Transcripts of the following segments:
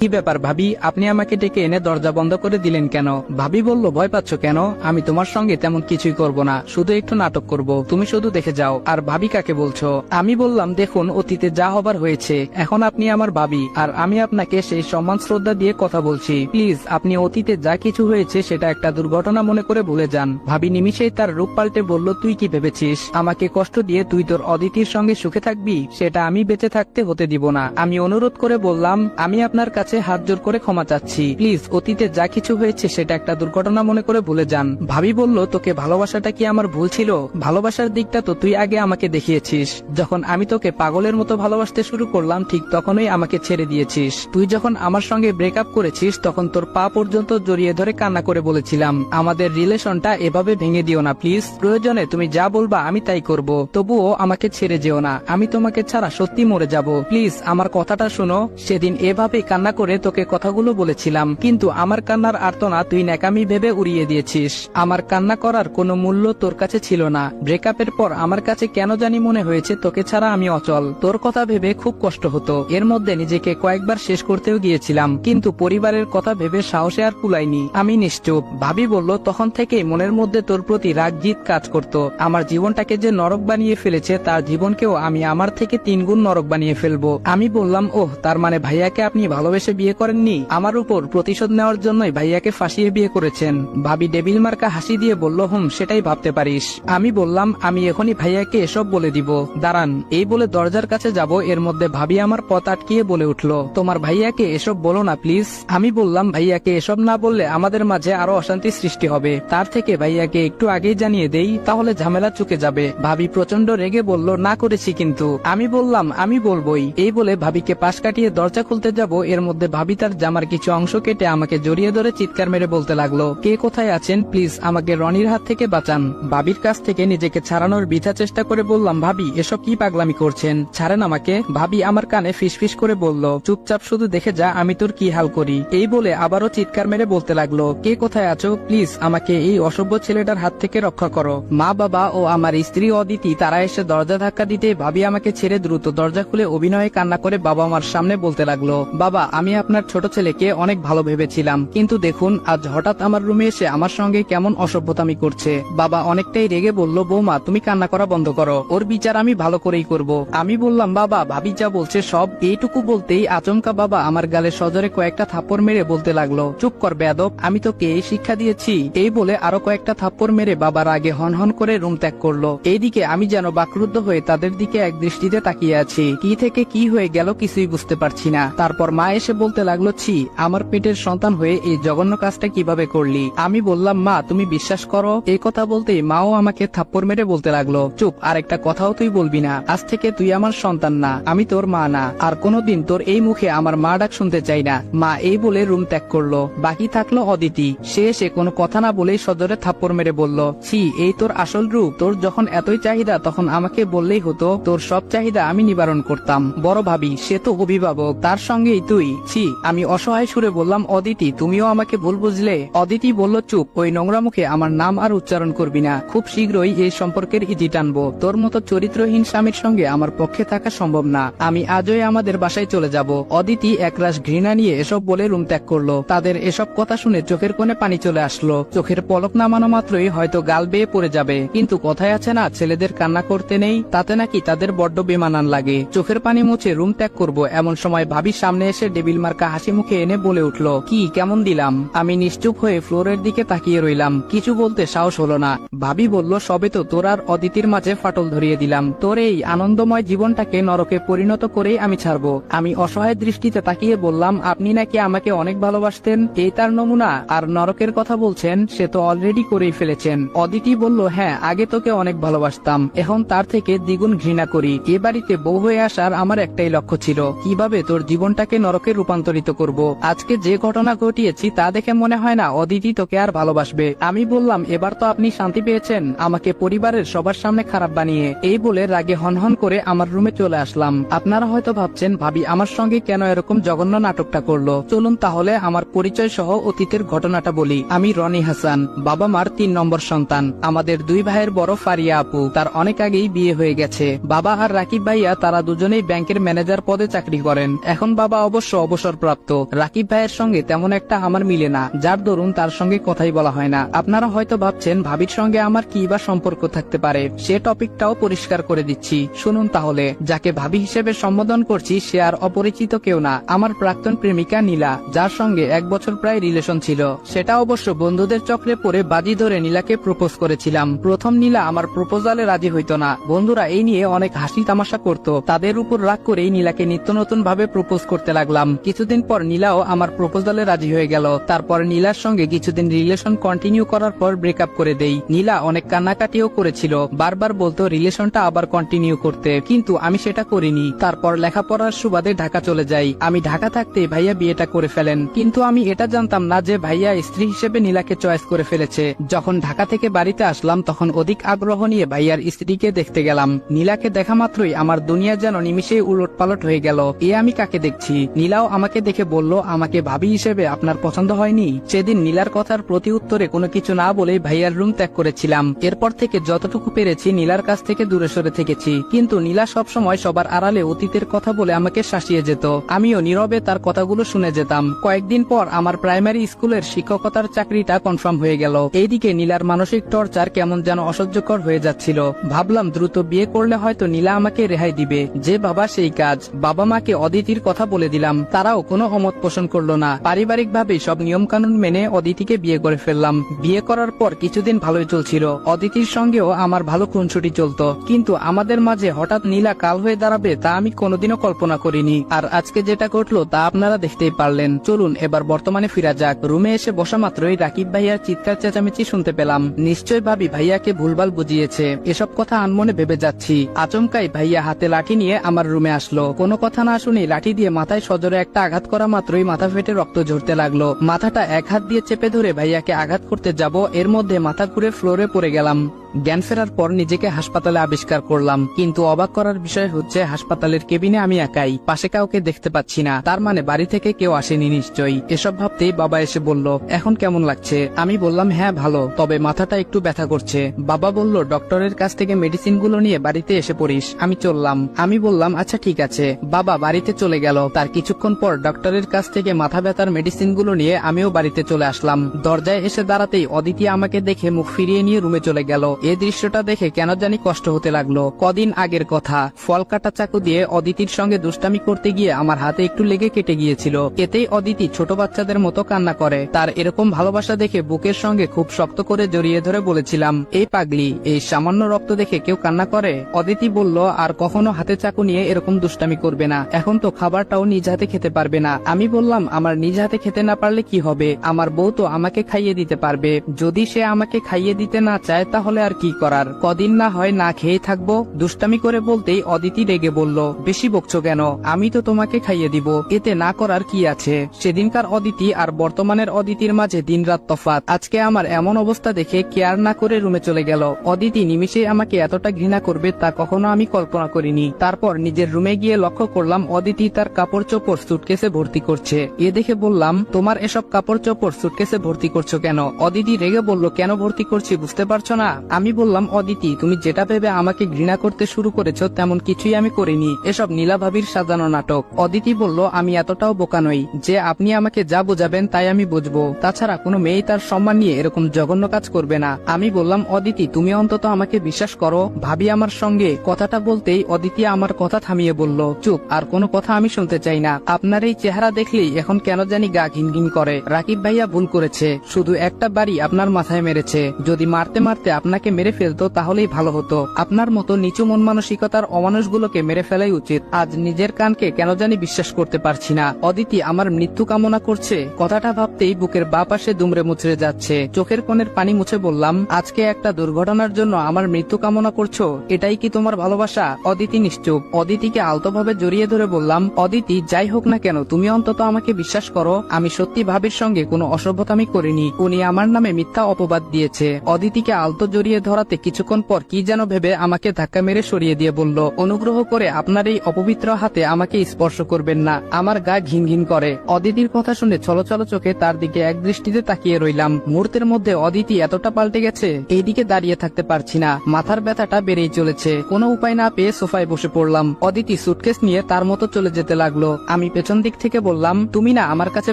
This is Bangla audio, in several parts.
কি ব্যাপার ভাবি, আপনি আমাকে ডেকে এনে দরজা বন্ধ করে দিলেন কেন? ভাবি বলল, ভয় পাচ্ছ কেন? আমি তোমার সঙ্গে তেমন কিছুই করব না, শুধু একটু নাটক করব। তুমি শুধু দেখে যাও। আর ভাবি কাকে বলছো? আমি বললাম, দেখুন, অতীতে যা হবার হয়েছে, এখন আপনি আমার ভাবি, আর আমি আপনাকে সেই সম্মান শ্রদ্ধা দিয়ে কথা বলছি। প্লিজ, আপনি অতীতে যা কিছু হয়েছে, সেটা একটা দুর্ঘটনা মনে করে ভুলে যান। ভাবি নিমিষেই তার রূপ পাল্টে বলল, তুই কি ভেবেছিস? আমাকে কষ্ট দিয়ে তুই তোর অদিতির সঙ্গে সুখে থাকবি? সেটা আমি বেঁচে থাকতে হতে দিব না। আমি অনুরোধ করে বললাম, আমি আপনার হাত জোর করে ক্ষমা চাচ্ছি। প্লিজ, অতীতে যা কিছু হয়েছে সেটা একটা দুর্ঘটনা মনে করে ভুলে যান। ভাবি বলল, তোকে ভালোবাসাটা কি আমার ভুল ছিল? ভালোবাসার দিকটা তো তুই আগে আমাকে দেখিয়েছিস। যখন আমি তোকে পাগলের মতো ভালোবাসতে শুরু করলাম, ঠিক তখনই আমাকে ছেড়ে দিয়েছিস। তুই যখন আমার সঙ্গে ব্রেকআপ করেছিস, তখন তোর পা পর্যন্ত জড়িয়ে ধরে কান্না করে বলেছিলাম, আমাদের রিলেশনটা এভাবে ভেঙে দিও না প্লিজ প্রয়োজনে তুমি যা বলবা, আমি তাই করব। তবুও আমাকে ছেড়ে যেও না। আমি তোমাকে ছাড়া সত্যি মরে যাব। প্লিজ, আমার কথাটা শোনো। সেদিন এভাবে কান্না করে তোকে কথাগুলো বলেছিলাম, কিন্তু আমার কান্নার আর্তনা তুই ন্যাকামি ভেবে উড়িয়ে দিয়েছিস। আমার কান্না করার কোনো মূল্য তোর কাছে ছিল না। ব্রেকআপের পর আমার কাছে কেন জানি মনে হয়েছে তোকে ছাড়া আমি অচল। তোর কথা ভেবে খুব কষ্ট হতো। এর মধ্যে নিজেকে কয়েকবার শেষ করতেও গিয়েছিলাম, কিন্তু পরিবারের কথা ভেবে সাহসে আর কুলাইনি আমি নিশ্চুপ। ভাবি বলল, তখন থেকেই মনের মধ্যে তোর প্রতি রাগ জিত কাজ করত। আমার জীবনটাকে যে নরক বানিয়ে ফেলেছে, তার জীবনকেও আমি আমার থেকে তিন গুণ নরক বানিয়ে ফেলব। আমি বললাম, ওহ, তার মানে ভাইয়াকে আপনি ভালোবেসে বিয়ে করেননি। আমার উপর প্রতিশোধ নেওয়ার জন্যই ভাইয়াকে ফাঁসিয়ে বিয়ে করেছেন। ভাবি ডেবিল মার্কা হাসি দিয়ে বলল, হুম, সেটাই ভাবতে পারিস। আমি বললাম, আমি এখনই ভাইয়াকে এসব বলে দিব। দাঁড়ান, এই বলে দরজার কাছে যাব। এর মধ্যে ভাবি আমার পথ আটকিয়ে বলে উঠল, তোমার ভাইয়াকে এসব বলো না, প্লিজ। আমি বললাম, ভাইয়াকে এসব না বললে আমাদের মাঝে আরও অশান্তি সৃষ্টি হবে। তার থেকে ভাইয়াকে একটু আগেই জানিয়ে দেই, তাহলে ঝামেলা চুকে যাবে। ভাবি প্রচণ্ড রেগে বলল, না করেছি কিন্তু। আমি বললাম, আমি বলবোই। এই বলে ভাবিকে পাশ কাটিয়ে দরজা খুলতে যাব। এর মধ্যে ভাবি তার জামার কিছু অংশ কেটে আমাকে জড়িয়ে ধরে চিৎকার মেরে বলতে লাগল, কে কোথায় আছেন? প্লিজ, আমাকে রনির হাত থেকে বাঁচান। ভাবির কাছ থেকে নিজেকে ছাড়ানোর বৃথা চেষ্টা করে বললাম, ভাবি, এসব কি পাগলামি করছেন? ছাড়েন আমাকে। ভাবি আমার কানে ফিসফিস করে বলল, চুপচাপ শুধু দেখে যা, আমি তোর কি হাল করি? এই বলে আবারও চিৎকার মেরে বলতে লাগল, কে কোথায় আছো? প্লিজ, আমাকে এই অসভ্য ছেলেটার হাত থেকে রক্ষা করো। মা, বাবা ও আমার স্ত্রী অদিতি, তারা এসে দরজা ধাক্কা দিতে ভাবি আমাকে ছেড়ে দ্রুত দরজা খুলে অভিনয়ে কান্না করে বাবা আমার সামনে বলতে লাগল, বাবা আমি আপনার ছোট ছেলেকে অনেক ভালো ভেবেছিলাম, কিন্তু দেখুন, আজ হঠাৎ আমার রুমে এসে আমার সঙ্গে কেমন অসভ্যতামি করছে। বাবা অনেকটাই রেগে বলল, বৌমা, তুমি কান্না করা বন্ধ করো। ওর বিচার আমি ভালো করেই করব। আমি বললাম, বাবা, ভাবি যা বলছে সব এইটুকু বলতেই আচমকা বাবা আমার গালে সজরে কয়েকটা থাপ্পড় মেরে বলতে লাগল, চুপ কর বেয়াদব, আমি তোকে এই শিক্ষা দিয়েছি। এই বলে আরও কয়েকটা থাপ্পড় মেরে বাবার আগে হন হন করে রুম ত্যাগ করল। এইদিকে আমি যেন বাকরুদ্ধ হয়ে তাদের দিকে এক দৃষ্টিতে তাকিয়ে আছি। কি থেকে কি হয়ে গেল কিছুই বুঝতে পারছি না। তারপর মা এসে বলতে লাগল, ছি, আমার পেটের সন্তান হয়ে এই জঘন্য কাজটা কীভাবে করলি? আমি বললাম, মা, তুমি বিশ্বাস করো? এই কথা বলতেই মাও আমাকে থাপ্পড় মেরে বলতে লাগল, চুপ আর একটা কথাও তুই বলবি না। আজ থেকে তুই আমার সন্তান না, আমি তোর মা না। আর কোনোদিন তোর এই মুখে আমার মা ডাক শুনতে চাই না। মা এই বলে রুম ত্যাগ করল। বাকি থাকল অদিতি। সে এসে কোনো কথা না বলেই সদরে থাপ্পড় মেরে বলল, ছি, এই তোর আসল রূপ। তোর যখন এতই চাহিদা, তখন আমাকে বললেই হতো, তোর সব চাহিদা আমি নিবারণ করতাম। বড় ভাবি, সে তো অভিভাবক, তার সঙ্গেই তুই। ছি, আমি অসহায় সুরে বললাম, অদিতি, তুমিও আমাকে ভুল বুঝলে? অদিতি বলল, চুপ, ওই নোংরা মুখে আমার নাম আর উচ্চারণ করবি না। খুব শীঘ্রই এই সম্পর্কের ইতি টানবো। তোর মতো চরিত্রহীন স্বামীর সঙ্গে আমার পক্ষে থাকা সম্ভব না। আমি আজই আমাদের বাসায় চলে যাব। অদিতি একরাশ ঘৃণা নিয়ে এসব বলে রুম ত্যাগ করল। তাদের এসব কথা শুনে চোখের কোণে পানি চলে আসলো। চোখের পলক নামানো মাত্রই হয়তো গাল বেয়ে পড়ে যাবে। কিন্তু কথায় আছে না, ছেলেদের কান্না করতে নেই, তাতে নাকি তাদের বড্ড বেমানান লাগে। চোখের পানি মুছে রুম ত্যাগ করব, এমন সময় ভাবির সামনে এসে ডেবিল মার্কা হাসি মুখে এনে বলে উঠল, কি, কেমন দিলাম? আমি নিশ্চুপ হয়ে ফ্লোরের দিকে তাকিয়ে রইলাম। কিছু বলতে সাহস হলো না। ভাবি বলল, সবে তো তোর আর অদিতির মাঝে ফাটল ধরিয়ে দিলাম। তোর এই আনন্দময় জীবনটাকে নরকে পরিণত করেই আমি ছাড়বো। আমি অসহায় দৃষ্টিতে তাকিয়ে বললাম, আপনি নাকি আমাকে অনেক ভালোবাসতেন? এই তার নমুনা আর নরকের কথা বলছেন, সে তো অলরেডি করেই ফেলেছেন। অদিতি বলল হ্যাঁ আগে তোকে অনেক ভালোবাসতাম। এখন তার থেকে দ্বিগুণ ঘৃণা করি। এ বাড়িতে বউ হয়ে আসার আমার একটাই লক্ষ্য ছিল। কীভাবে তোর জীবনটাকে নরকে রূপান্তরিত করব। আজকে যে ঘটনা ঘটিয়েছি তা দেখে মনে হয় না অদিতি তোকে আর ভালোবাসবে। আমি বললাম, এবার তো আপনি শান্তি পেয়েছেন। আমাকে পরিবারের সবার সামনে খারাপ বানিয়ে এই বলে রাগে হনহন করে আমার রুমে চলে আসলাম। আপনারা হয়তো ভাবছেন, ভাবি, আমার সঙ্গে কেন এরকম জঘন্য নাটকটা করল? চলুন তাহলে আমার পরিচয় সহ অতীতের ঘটনাটা বলি। আমি রনি হাসান, বাবা মার তিন নম্বর সন্তান। আমাদের দুই ভাইয়ের বড় ফারিয়া আপু, তার অনেক আগেই বিয়ে হয়ে গেছে। বাবা আর রাকিব ভাইয়া, তারা দুজনেই ব্যাংকের ম্যানেজার পদে চাকরি করেন। এখন বাবা অবশ্য অবসরপ্রাপ্ত। রাকিব ভাইয়ের সঙ্গে তেমন একটা আমার মিলে না, যার দরুন তার সঙ্গে কথাই বলা হয় না। আপনারা হয়তো ভাবছেন, ভাবির সঙ্গে আমার কি বা সম্পর্ক থাকতে পারে? সে টপিকটাও পরিষ্কার করে দিচ্ছি। শুনুন তাহলে, যাকে ভাবি হিসেবে সম্বোধন করছি, সে আর অপরিচিত কেউ না, আমার প্রাক্তন প্রেমিকা নীলা, যার সঙ্গে এক বছর প্রায় রিলেশন ছিল। সেটা অবশ্য বন্ধুদের চক্রে পড়ে বাজি ধরে নীলাকে প্রপোজ করেছিলাম। প্রথম নীলা আমার প্রপোজালে রাজি হইতো না। বন্ধুরা এই নিয়ে অনেক হাসি তামাশা করত। তাদের উপর রাগ করেই নীলাকে নিত্য নতুন ভাবে প্রপোজ করতে লাগলাম। কিছুদিন পর নীলাও আমার প্রপোজালে রাজি হয়ে গেল। তারপর নীলার সঙ্গে কিছুদিন রিলেশন কন্টিনিউ করার পর ব্রেকআপ করে দেই। নীলা অনেক কান্নাকাটিও করেছিল, বারবার বলতো রিলেশনটা আবার কন্টিনিউ করতে, কিন্তু আমি সেটা করিনি। তারপর লেখাপড়ার সুবাদে ঢাকা চলে যাই। আমি ঢাকা থাকতে ভাইয়া বিয়েটা করে ফেলেন, কিন্তু আমি এটা জানতাম না যে ভাইয়া স্ত্রী হিসেবে নীলাকে চয়েস করে ফেলেছে। যখন ঢাকা থেকে বাড়িতে আসলাম, তখন অধিক আগ্রহ নিয়ে ভাইয়ার স্ত্রীকে দেখতে গেলাম। নীলাকে দেখা মাত্রই আমার দুনিয়া যেন নিমিশেই উলট পালট হয়ে গেল, এ আমি কাকে দেখছি? নীলাও আমাকে দেখে বলল, আমাকে ভাবি হিসেবে আপনার পছন্দ হয়নি? সেদিন নীলার কথার প্রতি উত্তরে কোনো কিছু না বলে ভাইয়ার রুম ত্যাগ করেছিলাম। এরপর থেকে যতটুকু পেরেছি নীলার কাছ থেকে দূরে সরে থেকেছি। কিন্তু নীলা সবসময় সবার আড়ালে অতীতের কথা বলে আমাকে শাসিয়ে যেত। আমিও নীরবে তার কথাগুলো শুনে যেতাম। কয়েকদিন পর আমার প্রাইমারি স্কুলের শিক্ষকতার চাকরিটা কনফার্ম হয়ে গেল। এইদিকে নীলার মানসিক টর্চার কেমন যেন অসহ্যকর হয়ে যাচ্ছিল। ভাবলাম, দ্রুত বিয়ে করলে হয়তো নীলা আমাকে রেহাই দিবে। যে বাবা সেই কাজ। বাবা মাকে অদিতির কথা বলে দিলাম। তারাও কোনো অমত পোষণ করল না। পারিবারিক ভাবে সব নিয়ম কানুন মেনে অদিতিকে বিয়ে করে ফেললাম। বিয়ে করার পর কিছুদিন ভালোই চলছিল। অদিতির সঙ্গেও আমার ভালো খুনছুটি চলতো। কিন্তু আমাদের মাঝে হঠাৎ নীলা কাল হয়ে দাঁড়াবে তা আমি কোনোদিনও কল্পনা করিনি। আর আজকে যেটা ঘটলো তা আপনারা দেখতেই পারলেন। চলুন এবার বর্তমানে ফিরা যাক। রুমে এসে বসা মাত্রই রাকিব ভাইয়ার চিৎকার চেঁচামেচি শুনতে পেলাম। নিশ্চয় ভাবি ভাইয়াকে ভুলভাল বুঝিয়েছে। এসব কথা আনমনে ভেবে যাচ্ছি। আচমকাই ভাইয়া হাতে লাঠি নিয়ে আমার রুমে আসলো। কোনো কথা না শুনে লাঠি দিয়ে মাথায় সজোরে একটা আঘাত করা মাত্রই মাথা ফেটে রক্ত ঝরতে লাগল। মাথাটা এক হাত দিয়ে চেপে ধরে ভাইয়াকে আঘাত করতে যাব, এর মধ্যে মাথা ঘুরে ফ্লোরে পড়ে গেলাম। জ্ঞান ফেরার পর নিজেকে হাসপাতালে আবিষ্কার করলাম, কিন্তু অবাক করার বিষয় হচ্ছে হাসপাতালের কেবিনে আমি একাই, পাশে কাউকে দেখতে পাচ্ছি না, তার মানে বাড়ি থেকে কেউ আসেনি নিশ্চয়ই। এসব ভাবতেই বাবা এসে বলল, এখন কেমন লাগছে? আমি বললাম হ্যাঁ ভালো, তবে মাথাটা একটু ব্যথা করছে। বাবা বলল, ডক্টরের কাছ থেকে মেডিসিনগুলো নিয়ে বাড়িতে এসে পড়িস, আমি চললাম। আমি বললাম আচ্ছা ঠিক আছে। বাবা বাড়িতে চলে গেল, তার কিছুক্ষণ পর ডক্টরের কাছ থেকে মাথা ব্যথার মেডিসিনগুলো নিয়ে আমিও বাড়িতে চলে আসলাম। দরজায় এসে দাঁড়াতেই অদিতি আমাকে দেখে মুখ ফিরিয়ে নিয়ে রুমে চলে গেল। এই দৃশ্যটা দেখে কেন জানি কষ্ট হতে লাগল। কদিন আগের কথা। ফল কাটা চাকু দিয়ে অদিতির সঙ্গে দুষ্টামি করতে গিয়ে আমার হাতে একটু লেগে কেটে গিয়েছিল। এতেই অদিতি ছোট বাচ্চাদের মতো কান্না করে। তার এরকম ভালোবাসা দেখে বুকের সঙ্গে খুব শক্ত করে জড়িয়ে ধরে বলেছিলাম, এই পাগলি, এই সামান্য রক্ত দেখে কেউ কান্না করে? অদিতি বলল, আর কখনো হাতে চাকু নিয়ে এরকম দুষ্টামি করবে না। এখন তো খাবারটাও নিজ হাতে খেতে পারবে না। আমি বললাম, আমার নিজ হাতে খেতে না পারলে কি হবে? আমার বউ তো আমাকে খাইয়ে দিতে পারবে। যদি সে আমাকে খাইয়ে দিতে না চায় তাহলে আর কি করার? কদিন না হয় না খেয়ে থাকব? দুষ্টামি করে বলতেই অদিতি রেগে বলল, বেশি বকছো কেন? আমি তো তোমাকে খাইয়ে দিব। এতে না করার কি আছে? সেদিনকার অদিতি আর বর্তমানের অদিতির মাঝে দিনরাত তফাত আজকে আমার এমন অবস্থা দেখে কেয়ার না করে রুমে চলে গেল। অদিতি নিমিষে আমাকে এতটা ঘৃণা করবে তা কখনো আমি কল্পনা করিনি। তারপর নিজের রুমে গিয়ে লক্ষ্য করলাম অদিতি তার কাপড় চোপড় সুটকেসে ভর্তি করছে। এ দেখে বললাম, তোমার এসব কাপড় চোপড় সুটকেসে ভর্তি করছ কেন? অদিতি রেগে বলল, কেন ভর্তি করছি বুঝতে পারছ না? আমি বললাম, অদিতি, তুমি যেটা ভেবে আমাকে ঘৃণা করতে শুরু করেছ, তেমন কিছুই আমি করিনি। এসব নীলা ভাবির সাজানো নাটক। অদিতি বলল, আমি এতটাও বোকা নই যে আপনি আমাকে যা বোঝাবেন তাই আমি বুঝব। তাছাড়া কোনো মেয়ে তার সম্মান নিয়ে এরকম জঘন্য কাজ করবে না। আমি বললাম, অদিতি, তুমি অন্তত আমাকে বিশ্বাস করো। ভাবি আমার সঙ্গে কথাটা বলতেই অদিতি আমার কথা থামিয়ে বলল, চুপ, আর কোনো কথা আমি শুনতে চাই না। আপনার এই চেহারা দেখলেই এখন কেন জানি গা ঘিনঘিন করে। রাকিব ভাইয়া ভুল করেছে, শুধু একটা বাড়ি আপনার মাথায় মেরেছে। যদি মারতে মারতে আপনাকে মেরে ফেলতো তাহলেই ভালো হতো। আপনার মতো নিচু মন মানসিকতার অমানুষগুলোকে মেরে ফেলাই উচিত। আজ নিজের কানকে কেন জানি বিশ্বাস করতে পারছি না। অদিতি আমার মৃত্যু কামনা করছে। কথাটা ভাবতেই বুকের বা পাশে দুমড়ে মুচড়ে যাচ্ছে। চোখের কোণের পানি মুছে বললাম, আজকে একটা দুর্ঘটনার জন্য আমার মৃত্যু কামনা করছ? এটাই কি তোমার ভালোবাসা? অদিতি নিশ্চুপ। অদিতিকে আলতোভাবে জড়িয়ে ধরে বললাম, অদিতি, যাই হোক না কেন, তুমি অন্তত আমাকে বিশ্বাস করো। আমি সত্যি ভাবির সঙ্গে কোনো অসভ্যতামি করিনি। উনি আমার নামে মিথ্যা অপবাদ দিয়েছে। অদিতিকে আলতো জড়িয়ে ধরাতে কিছুক্ষণ পর কি যেন ভেবে আমাকে ধাক্কা মেরে সরিয়ে দিয়ে বলল, অনুগ্রহ করে আপনার এই অপবিত্র হাতে আমাকে স্পর্শ করবেন না। আমার গা ঘিন ঘিন করে। অদিতির কথা শুনে চলচল চোখে তার দিকে এক দৃষ্টিতে তাকিয়ে রইলাম। মুহূর্তের মধ্যে অদিতি এতটা পাল্টে গেছে, এইদিকে দাঁড়িয়ে থাকতে পারছি না। মাথার ব্যথাটা বেড়েই চলেছে। কোনো উপায় না পেয়ে সোফায় বসে পড়লাম। অদিতি সুটকেস নিয়ে তার মতো চলে যেতে লাগল। আমি পেছন দিক থেকে বললাম, তুমি না আমার কাছে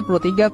প্রতিজ্ঞা